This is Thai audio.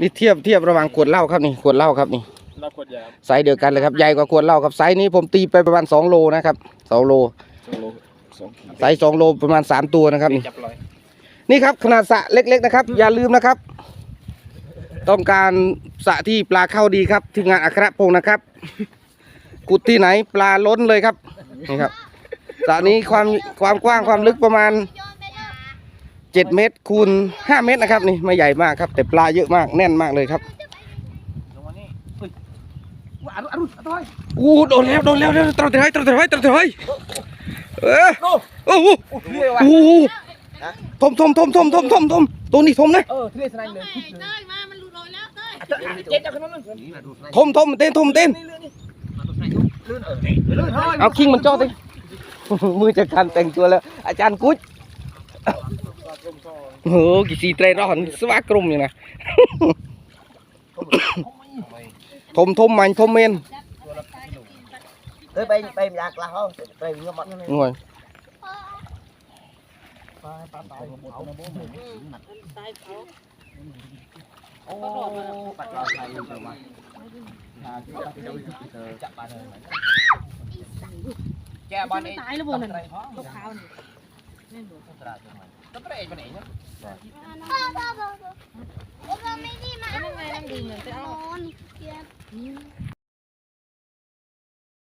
นี่เทียบเทียบระหว่างขวดเหล้าครับนี่ขวดเหล้าครับนี่เราขวดใหญ่ครับไซส์เดียวกันเลยครับใหญ่กว่าขวดเหล้าครับไซส์นี้ผมตีไปประมาณ2โลนะครับ2โลสองโลสองขีดไซส์2โลประมาณ 3 ตัวนะครับนี่จับลอยนี่ครับขนาดสระเล็กๆนะครับ อย่าลืมนะครับ ต้องการสระที่ปลาเข้าดีครับทีมงานอัครพงศ์นะครับ กุดที่ไหนปลาล้นเลยครับนี่ครับสระนี้ความความกว้างความลึกประมาณ 7เมตรคูณ5เมตรนะครับนี่ไม่ใหญ่มากครับ แต่ปลาเยอะมากแน่นมากเลยครับลงมานี่เฮ้ยว่าอรุณอรุณอรุณอู้โดนแล้วโดนแล้วเร็วตรอดเถอยตรอดเถอยตรอดเถอยเออโอ้โหโอ้เท่ว่ะโอ้โหทมทมทมทมทมทมทมตัวนี้ทมนะเออเท่สนายเลยเต้ยเต้ยมามันหลุดลอยแล้วเต้ยเจ๊จะขึ้นมาเลยทมทมเต้นทมเต้นลื่นเออลื่นเฮ้ยเอาคิงมันจ่อสิมือจะการแต่งตัวแล้ว อาจารย์กุ๊ด โอ้โหกี่สีเตรร้อนสวากรุมอยู่นะทมทมมันทมเมน tới bên bên lạc là không bên nó bắn nó หน่วยตายเขาปัดเราใส่ลงไปมาจับปลาเลยแกบอลเอ งตายแล้วบนนั่นตกขาวนี่แม่นบ่ต้อ